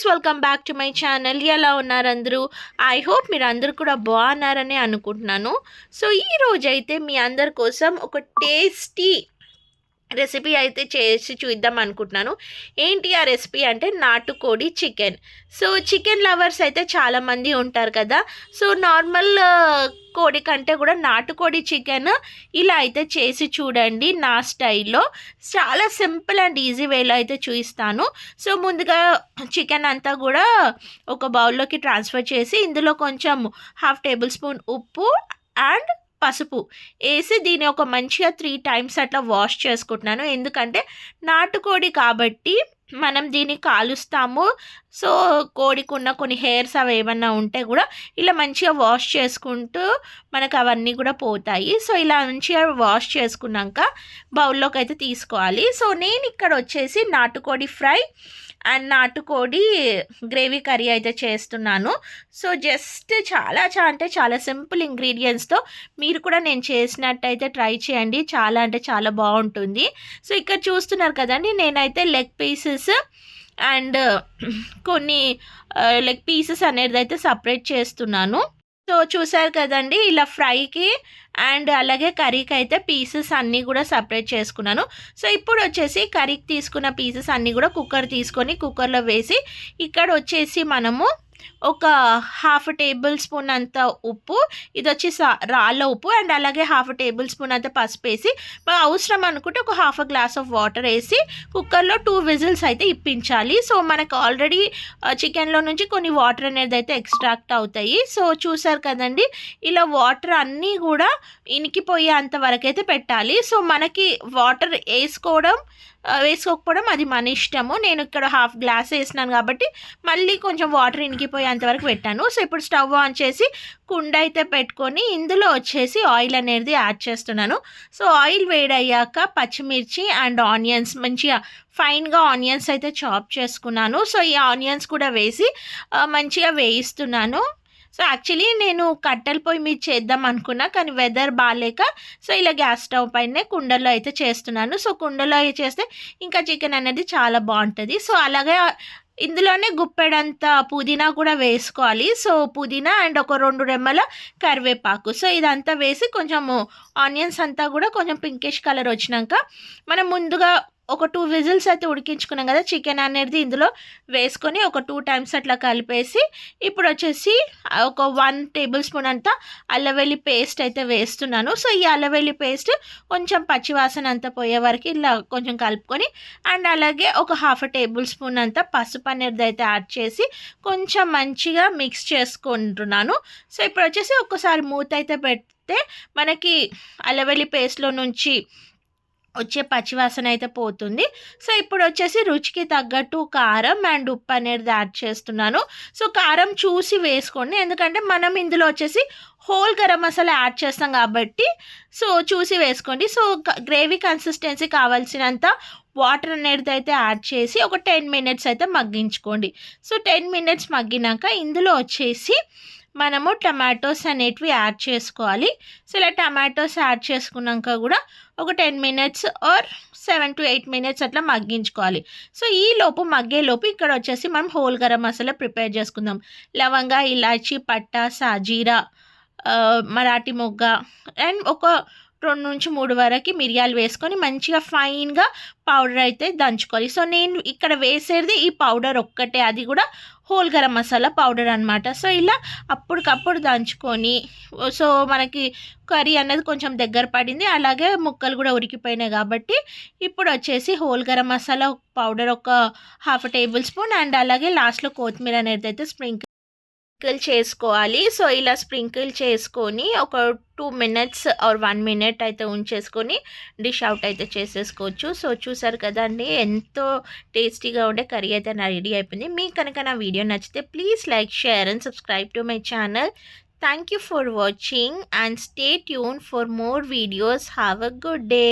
Guys welcome back to my channel ఎలా ఉన్నారు అందరూ? ఐ హోప్ మీరు అందరు కూడా బాగున్నారని అనుకుంటున్నాను. సో ఈ మీ అందరి కోసం ఒక టేస్టీ రెసిపీ అయితే చేసి చూద్దాం అనుకుంటున్నాను. ఏంటి ఆ రెసిపీ అంటే నాటుకోడి చికెన్. సో చికెన్ లవర్స్ అయితే చాలామంది ఉంటారు కదా. సో నార్మల్ కోడి కంటే కూడా నాటుకోడి చికెన్ ఇలా అయితే చేసి చూడండి నా స్టైల్లో. చాలా సింపుల్ అండ్ ఈజీ వేలో అయితే చూపిస్తాను. సో ముందుగా చికెన్ అంతా కూడా ఒక బౌల్లోకి ట్రాన్స్ఫర్ చేసి ఇందులో కొంచెం హాఫ్ టేబుల్ స్పూన్ ఉప్పు అండ్ పసుపు. వేసి దీన్ని ఒక మంచిగా త్రీ టైమ్స్ అట్లా వాష్ చేసుకుంటున్నాను. ఎందుకంటే నాటుకోడి కాబట్టి మనం దీన్ని కాలుస్తాము. సో కోడికి ఉన్న కొన్ని హెయిర్స్ అవి ఏమన్నా ఉంటే కూడా ఇలా మంచిగా వాష్ చేసుకుంటూ మనకు అవన్నీ కూడా పోతాయి. సో ఇలా మంచిగా వాష్ చేసుకున్నాక బౌల్లోకి అయితే తీసుకోవాలి. సో నేను ఇక్కడ వచ్చేసి నాటుకోడి ఫ్రై అండ్ నాటుకోడి గ్రేవీ కర్రీ అయితే చేస్తున్నాను. సో జస్ట్ చాలా చా అంటే చాలా సింపుల్ ఇంగ్రీడియంట్స్తో మీరు కూడా నేను చేసినట్టయితే ట్రై చేయండి. చాలా అంటే చాలా బాగుంటుంది. సో ఇక్కడ చూస్తున్నారు కదండి నేనైతే లెగ్ పీసెస్ అండ్ కొన్ని లెగ్ పీసెస్ అనేది అయితే సపరేట్ చేస్తున్నాను. సో చూసారు కదండి ఇలా ఫ్రైకి అండ్ అలాగే కర్రీకి అయితే పీసెస్ అన్నీ కూడా సపరేట్ చేసుకున్నాను. సో ఇప్పుడు వచ్చేసి కర్రీకి తీసుకున్న పీసెస్ అన్నీ కూడా కుక్కర్ తీసుకొని కుక్కర్లో వేసి ఇక్కడ వచ్చేసి మనము ఒక హాఫ్ టేబుల్ స్పూన్ అంత ఉప్పు ఇది వచ్చి రాళ్ళ ఉప్పు అండ్ అలాగే హాఫ్ టేబుల్ స్పూన్ అంత పసుపు వేసి అవసరం అనుకుంటే ఒక హాఫ్ గ్లాస్ ఆఫ్ వాటర్ వేసి కుక్కర్లో టూ విజిల్స్ అయితే ఇప్పించాలి. సో మనకు ఆల్రెడీ చికెన్లో నుంచి కొన్ని వాటర్ అనేది అయితే ఎక్స్ట్రాక్ట్ అవుతాయి. సో చూసారు కదండి ఇలా వాటర్ అన్నీ కూడా ఇనికిపోయే అంత వరకు అయితే పెట్టాలి. సో మనకి వాటర్ వేసుకోవడం వేసుకోకపోవడం అది మన ఇష్టము. నేను ఇక్కడ హాఫ్ గ్లాస్ వేసినాను కాబట్టి మళ్ళీ కొంచెం వాటర్ ఇనికిపోయేంత అంతవరకు పెట్టాను. సో ఇప్పుడు స్టవ్ ఆన్ చేసి కుండ అయితే పెట్టుకొని ఇందులో వచ్చేసి ఆయిల్ అనేది యాడ్ చేస్తున్నాను. సో ఆయిల్ వేడయ్యాక పచ్చిమిర్చి అండ్ ఆనియన్స్ మంచిగా ఫైన్గా ఆనియన్స్ అయితే చాప్ చేసుకున్నాను. సో ఈ ఆనియన్స్ కూడా వేసి మంచిగా వేయిస్తున్నాను. సో యాక్చువల్లీ నేను కట్టెల పొయ్యి మీద చేద్దాం అనుకున్నా కానీ వెదర్ బాగాలేక సో ఇలా గ్యాస్ స్టవ్ పైనే కుండలో అయితే చేస్తున్నాను. సో కుండలో చేస్తే ఇంకా చికెన్ అనేది చాలా బాగుంటుంది. సో అలాగే ఇందులోనే గుప్పెడంత పుదీనా కూడా వేసుకోవాలి. సో పుదీనా అండ్ ఒక రెండు రెమ్మల కరివేపాకు. సో ఇదంతా వేసి కొంచెము ఆనియన్స్ అంతా కూడా కొంచెం పింకిష్ కలర్ వచ్చినాక మనం ముందుగా ఒక టూ విజిల్స్ అయితే ఉడికించుకున్నాం కదా చికెన్ అనేది ఇందులో వేసుకొని ఒక టూ టైమ్స్ అట్లా కలిపేసి ఇప్పుడు వచ్చేసి ఒక వన్ టేబుల్ స్పూన్ అంతా అల్లవెల్లి పేస్ట్ అయితే వేస్తున్నాను. సో ఈ అల్లవెల్లి పేస్ట్ కొంచెం పచ్చివాసన అంతా పోయే వరకు ఇలా కొంచెం కలుపుకొని అండ్ అలాగే ఒక హాఫ్ టేబుల్ స్పూన్ అంతా పసుపు అనేది అయితే యాడ్ చేసి కొంచెం మంచిగా మిక్స్ చేసుకుంటున్నాను. సో ఇప్పుడు వచ్చేసి ఒక్కసారి మూత అయితే పెడితే మనకి అల్లవెల్లి పేస్ట్లో నుంచి వచ్చే పచ్చివాసన అయితే పోతుంది. సో ఇప్పుడు వచ్చేసి రుచికి తగ్గట్టు కారం అండ్ ఉప్పు అనేది యాడ్ చేస్తున్నాను. సో కారం చూసి వేసుకోండి. ఎందుకంటే మనం ఇందులో వచ్చేసి హోల్ గరం మసాలా యాడ్ చేస్తాం కాబట్టి సో చూసి వేసుకోండి. సో గ్రేవీ కన్సిస్టెన్సీ కావాల్సినంత వాటర్ అనేది అయితే యాడ్ చేసి ఒక టెన్ మినిట్స్ అయితే మగ్గించుకోండి. సో టెన్ మినిట్స్ మగ్గినాక ఇందులో వచ్చేసి మనము టమాటోస్ అనేటివి యాడ్ చేసుకోవాలి. సో ఇలా టమాటోస్ యాడ్ చేసుకున్నాక కూడా ఒక ten minutes or seven to eight minutes అట్లా మగ్గించుకోవాలి. సో ఈ లోపు మగ్గే లోపు ఇక్కడ వచ్చేసి మనం హోల్ గరం మసాలా ప్రిపేర్ చేసుకుందాం. లవంగా ఇలాచి పట్టా సాజీరా మరాఠీ మొగ్గ అండ్ ఒక రెండు నుంచి మూడు వరకు మిరియాలు వేసుకొని మంచిగా ఫైన్గా పౌడర్ అయితే దంచుకోవాలి. సో నేను ఇక్కడ వేసేది ఈ పౌడర్ ఒక్కటే. అది కూడా హోల్ గరం మసాలా పౌడర్ అనమాట సో ఇలా అప్పటికప్పుడు దంచుకొని సో మనకి కర్రీ అనేది కొంచెం దగ్గర పడింది. అలాగే ముక్కలు కూడా ఉరికిపోయినాయి కాబట్టి ఇప్పుడు వచ్చేసి హోల్ గరం మసాలా పౌడర్ ఒక హాఫ్ టేబుల్ స్పూన్ అండ్ అలాగే లాస్ట్లో కొత్తిమీర అనేది అయితే స్ప్రింక్ స్ప్రింకిల్ చేసుకోవాలి. సో ఇలా స్ప్రింకిల్ చేసుకొని ఒక two minutes or one minute అయితే ఉంచేసుకొని డిష్ అవుట్ అయితే చేసేసుకోవచ్చు. సో చూసారు కదండి ఎంతో టేస్టీగా ఉండే కర్రీ అయితే నా రెడీ అయిపోయింది. మీకు కనుక నా వీడియో నచ్చితే please like share and subscribe to my channel. Thank you for watching and stay tune for more videos. Have a good day.